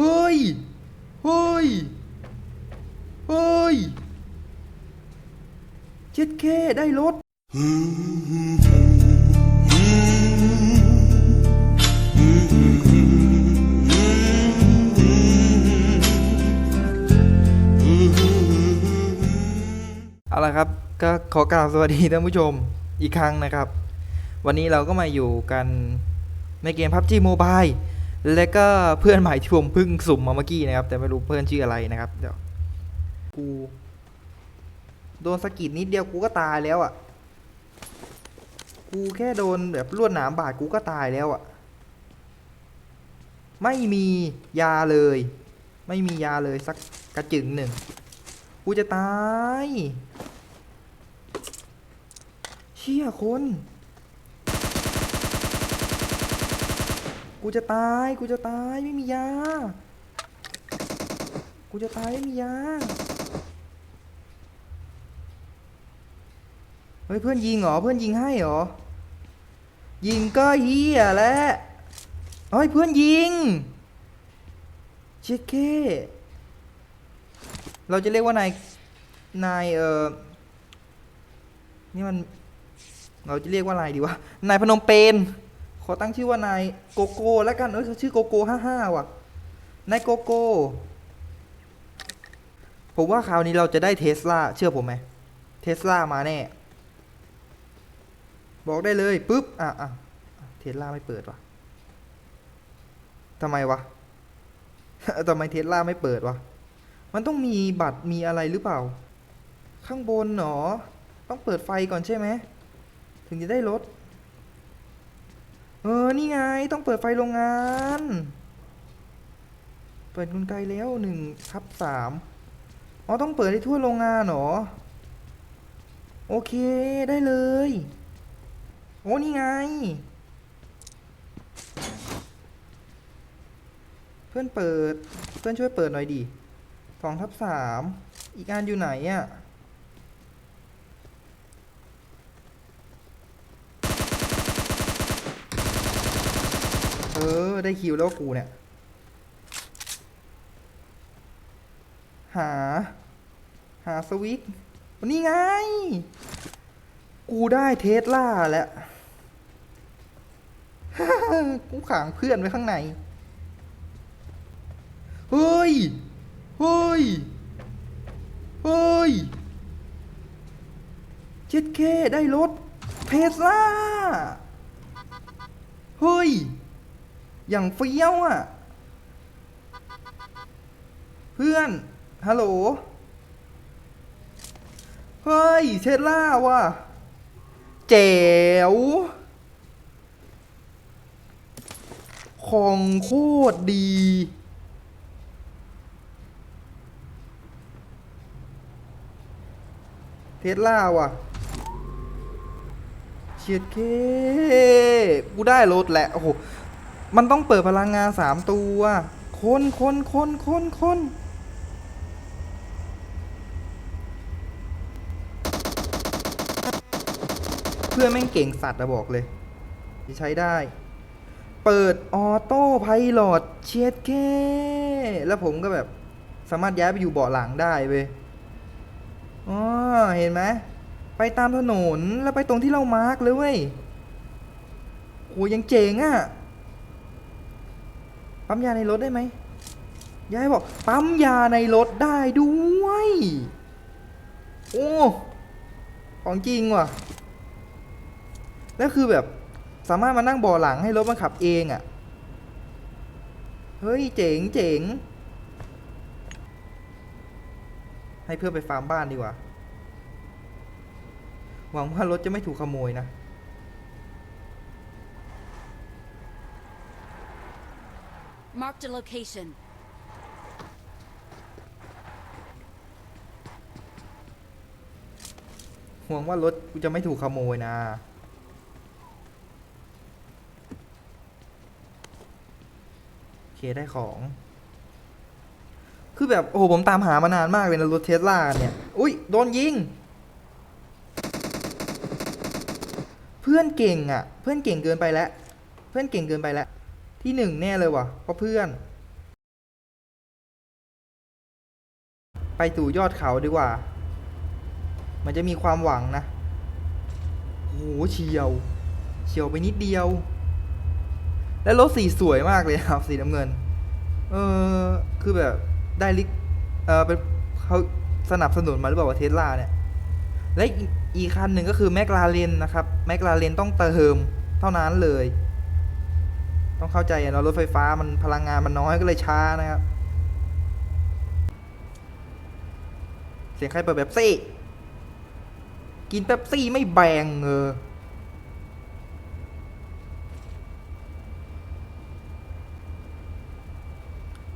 เฮ้ย เฮ้ย เฮ้ย เจ็ดเคได้รถ เอาละครับ ก็ขอกล่าวสวัสดีท่านผู้ชมอีกครั้งนะครับ วันนี้เราก็มาอยู่กันในเกม PUBG Mobile และก็เพื่อนใหม่ที่ผมเพิ่งสุ่มมาเมื่อกี้นะครับ แต่ไม่รู้เพื่อนชื่ออะไรนะครับ เดี๋ยว กู โดนสกิดนิดเดียวกูก็ตายแล้วอะ่ะ กูแค่โดนแบบลวดหนามบาดกูก็ตายแล้วอะ่ะ ไม่มียาเลย ไม่มียาเลยสักกระจึงหนึ่ง กูจะตาย เชี่ยคน กูจะตาย กูจะตาย ไม่มียา กูจะตายไม่มียา เฮ้ยเพื่อนยิงเหรอ เพื่อนยิงให้เหรอ ยิงก็เฮียแล้วเฮ้ยเพื่อนยิง เช็ดเคเราจะเรียกว่านาย นายเออนี่มัน เราจะเรียกว่าอะไรดีวะ นายพนมเปญ อตั้งชื่อว่านายโกโก้แล้วกันเอ้ยชื่อโกโก้ห้าห้าว่ะนายโกโก้ผมว่าคราวนี้เราจะได้เทสลาเชื่อผมไหมเทสลามาแน่ บอกได้เลยปุ๊บอะอะเทสลาไม่เปิดวะทำไมวะทำไมเทสลาไม่เปิดวะมันต้องมีบัตรมีอะไรหรือเปล่า ข้างบนหนอ ต้องเปิดไฟก่อนใช่ไหมถึงจะได้รถ เออ นี่ไง ต้องเปิดไฟโรงงาน เปิดกลไกแล้วหนึ่งทับสามอ๋อ ต้องเปิดให้ทั่วโรงงานเหรอ โอเค ได้เลย โอ้ นี่ไง เพื่อนเปิด เพื่อนช่วยเปิดหน่อยดิสองทับสาม อีกอันอยู่ไหนอะ่ะ เออ ได้คิวแล้วกูเนี่ย หา หาสวิตนี่ไง กูได้เทสลาแล้ว กูขังเพื่อนไว้ข้างใน เฮ้ย เฮ้ย เฮ้ยเจ็ดเคได้รถเทสลาเฮ้ย อย่างเฟี้ยวอะ เพื่อน ฮัลโหล เฮ้ยเทสลาว่ะแจ๋วของโคตรดี เทสลาว่ะเฉียดเค กูได้รถแหละ โอ้โห มันต้องเปิดพลังงานสามตัวคนคนคนคนคนเพื่อนแม่งเก่งสัตว์อะบอกเลยที่ใช้ได้ เปิดออโต้ไพลอตเชียดแค่แล้วผมก็แบบสามารถย้ายไปอยู่เบาะหลังได้เว้ยอ๋อเห็นไหมไปตามถนนแล้วไปตรงที่เรามาร์กเลยเว้ยโหยังเจ๋งอะ่ะ ปั๊มยาในรถได้ไหมยายบอก ปั๊มยาในรถได้ด้วย โอ้ ของจริงว่ะ แล้วคือแบบสามารถมานั่งบาะหลังให้รถมันขับเองอะ่ะ เฮ้ย เจ๋งเจ๋ง ให้เพื่อนไปฟาร์มบ้านดีกว่า หวังว่ารถจะไม่ถูกขโมยนะ Marked a location. ห่วงว่ารถกูจะไม่ถูกขโมยนะ โอเคได้ของ คือแบบ โอ้โห ผมตามหามานานมากเลยนะรถเทสลาเนี่ย อุ้ยโดนยิง เพื่อนเก่งอะ เพื่อนเก่งเกินไปแล้ว เพื่อนเก่งเกินไปแล้ว ที่หนึ่งแน่เลยว่ะเพราะเพื่อน ไปสู่ยอดเขาดีกว่า มันจะมีความหวังนะโหเฉียว เฉียวไปนิดเดียว แล้วรถสีสวยมากเลยครับสีน้ำเงิน เออคือแบบได้ลิกเออเป็นเขาสนับสนุนมาหรือเปล่าวะเทสลาเนี่ย และอีกอีกคันหนึ่งก็คือแมคลาเรนนะครับแมคลาเรนต้องเติมเท่านั้นเลย ต้องเข้าใจอะเนาะรถไฟฟ้ามันพลังงานมันน้อยก็เลยช้านะครับ เสียงใครเปิดแบบซี่ กินเป๊ปซี่ไม่แบ่งเออ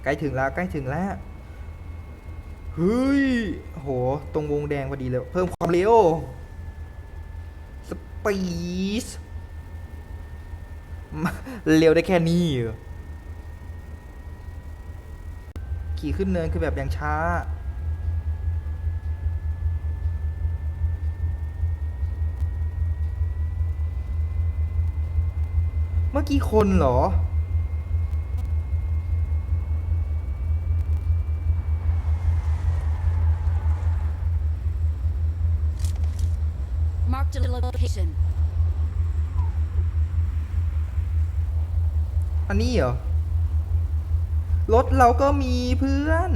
ใกล้ถึงแล้วใกล้ถึงแล้ว เฮ้ย โห ตรงวงแดงพอดีเลย เพิ่มความเร็ว สปีด เร็วได้แค่นี้ ขี่ขึ้นเนินคือแบบอย่างช้า เมื่อกี้คนเหรอ Marked a location. อันนี้เหรอ รถเราก็มีเพื่อน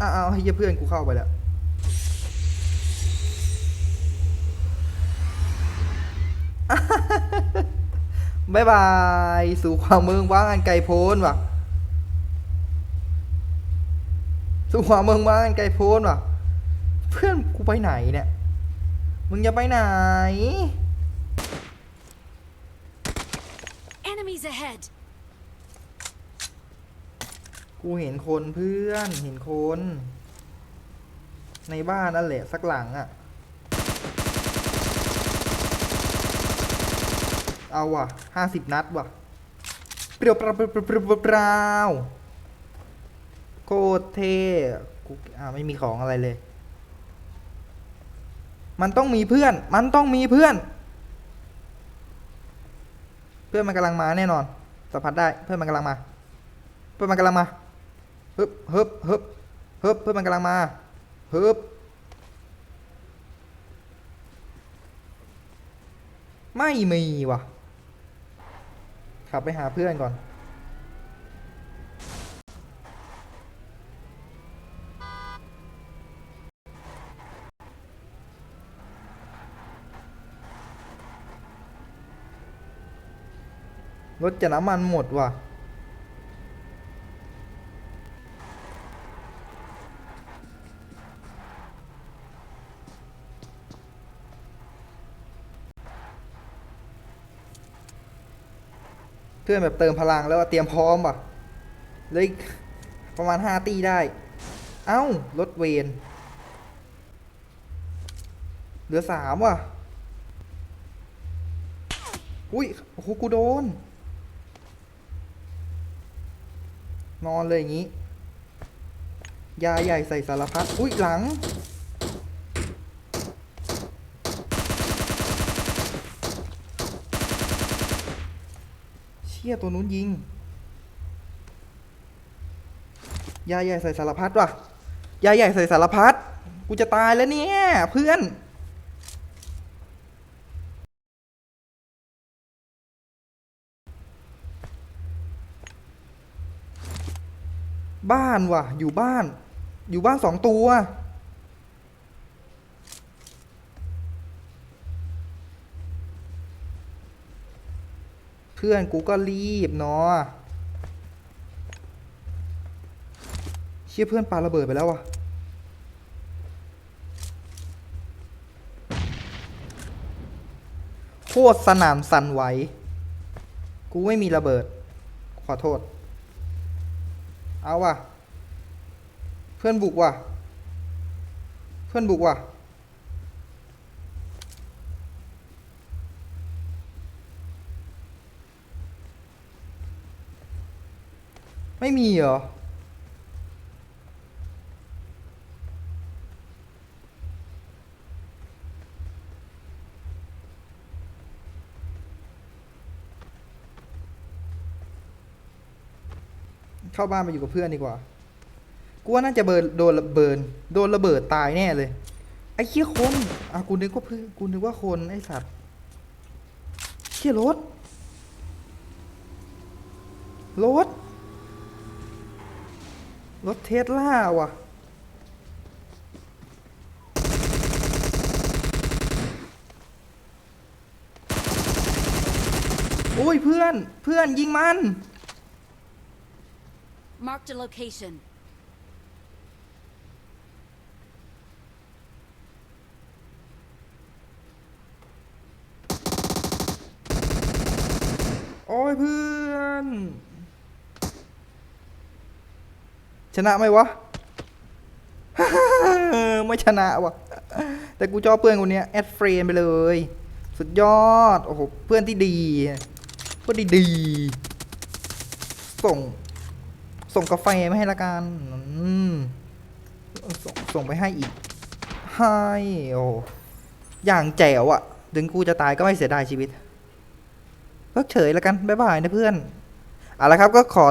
อ้าวให้เพื่อนกูเข้าไปแล้วบายบาย สู่ความเมืองว่างอันไกลโพ้นว่ะ สู่ความเมืองว่างอันไกลโพ้นว่ะ เพื่อนกูไปไหนเนี่ย มึงจะไปไหน Enemies ahead. กูเห็นคนเพื่อน เห็นคน ในบ้านนั่นแหละสักหลังอะ่ะ เอาว่ะห้าสิบนัดว่ะ เปรียวเปล่าเปรียวเปรียวเปรียวเปล่าโคตรเท่กูอ่าไม่มีของอะไรเลย มันต้องมีเพื่อน มันต้องมีเพื่อน เพื่อนมันกำลังมาแน่นอนสัมผัสได้เพื่อนมันกำลังมา เพื่อนมันกำลังมาฮึบฮึบฮึบฮึบเพื่อนมันกำลังมาฮึบไม่มีว่ะขับไปหาเพื่อนก่อน รถจะน้ำมันหมดว่ะ เพื่อนแบบเติมพลังแล้วเตรียมพร้อมป่ะเลยประมาณห้าตีได้ เอ้า รถเวนเหลือสามว่ะ อุ้ยโอ้โหกูโดน นอนเลยอย่างงี้ ยาใหญ่ใส่สารพัด อุ้ยหลัง เชี่ยตัวนู้นยิง ยาใหญ่ใส่สารพัดว่ะ ยาใหญ่ใส่สารพัด กูจะตายแล้วเนี่ย เพื่อน บ้านว่ะ อยู่บ้าน อยู่บ้านสองตัว เพื่อนกูก็รีบเนาะเชี่ยเพื่อนปาระเบิดไปแล้วว่ะโคตรสนามสั่นไหว กูไม่มีระเบิด ขอโทษ เอาว่ะ เพื่อนบุกว่ะ เพื่อนบุกว่ะ ไม่มีเหรอ เข้าบ้านไปอยู่กับเพื่อนดีกว่า กูว่าน่าจะเบิร์นโดนระเบิร์โดนระเบิดตายแน่เลย ไอ้เชี่ยคนอะกูนึกว่าเพื่อนกูนึกว่าคนไอ้สัตว์เชี่ยรถ รถ รถเทสลาว่ะ โอ้ยเพื่อน เพื่อนยิงมัน Marked a location. โอ้ยเพื่อน ชนะไหมวะ ไม่ชนะวะแต่กูชอบเพื่อนคนนี้แอดเฟรนไปเลย สุดยอด โอ้โห เพื่อนที่ดี เพื่อนที่ดีส่ง ส่งกาแฟมาให้ละกันอืมส่งส่งไปให้อีกให้โอ้อย่างแจ๋วอะถึงกูจะตายก็ไม่เสียดายชีวิตก็เฉยละกัน บ๊ายบายนะเพื่อนเอาละครับก็ขอ